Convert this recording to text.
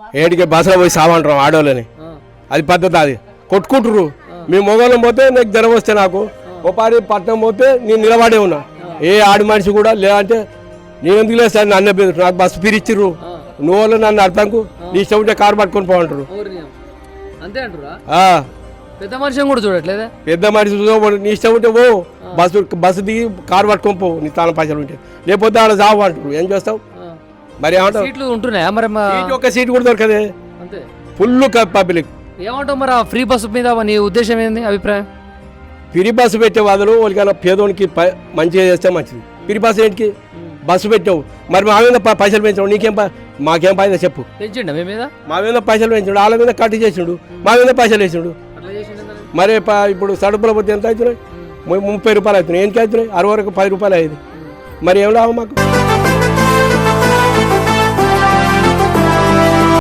ఏడికి బస్సులో పోయి సావంటాం ఆడోళ్ళని. అది పద్ధతి అది. కొట్టుకుంటారు మీ మొగలం పోతే నాకు జ్వరం వస్తే నాకు. పారి పట్నం పోతే నేను నిలబడే ఉన్నా. ఏ ఆడి మనిషి కూడా లేదంటే నేను ఎందుకు లేదు సార్ నన్ను నాకు బస్సు పిరిచ్చిర్రు ఆ. నువ్వు వాళ్ళు నన్ను అర్థంకు నీ ఇష్టం ఉంటే కారు పట్టుకొని పోంటారు అంతే పెద్ద మనిషిని కూడా చూడట్లేదే? పెద్ద మనిషి నీ ఇష్టం ఉంటే పో. బస్సు బస్సు దిగి కారు పట్టుకొని పో నీ తాను పైసలు ఉంటే. లేకపోతే ఆడ జాబు అంటారు ఏం చేస్తావు. మరి ఏమంటావు? సీట్లు ఉంటున్నాయా? మరి మా- సీట్ కూడా దొరకదే. అంతే. Full public. ఏమంటావు మరి ఆ ఫ్రీ బస్సు మీద నీ ఉద్దేశం ఏంది అభిప్రాయం? పిరి బస్సు పెట్టే వాదులు వాళ్ళకైనా పేదోనికి మంచిగా చేస్తే మంచిది. పిరి బస్సు ఏంటికి? బస్సు పెట్టావు. మరి మా మీద పైసలు పెంచావు నీకేం మాకేం పైదా చెప్పు. పెంచిండ మీ మీద? మా మీద పైసలు పెంచాడు వాళ్ళ మీద కట్టు చేసిండు. మా మీద పైసలు వేసిండు? మరి? ఇప్పుడు సడుపుల పోతే ఎంత అవుతున్నాయి? ముప్పై రూపాయలు అవుతున్నాయి. ఏంటి అవుతున్నాయి? అరవై వరకు పది రూపాయలు అయ్యేది. మరి ఏం లాభం మాకు?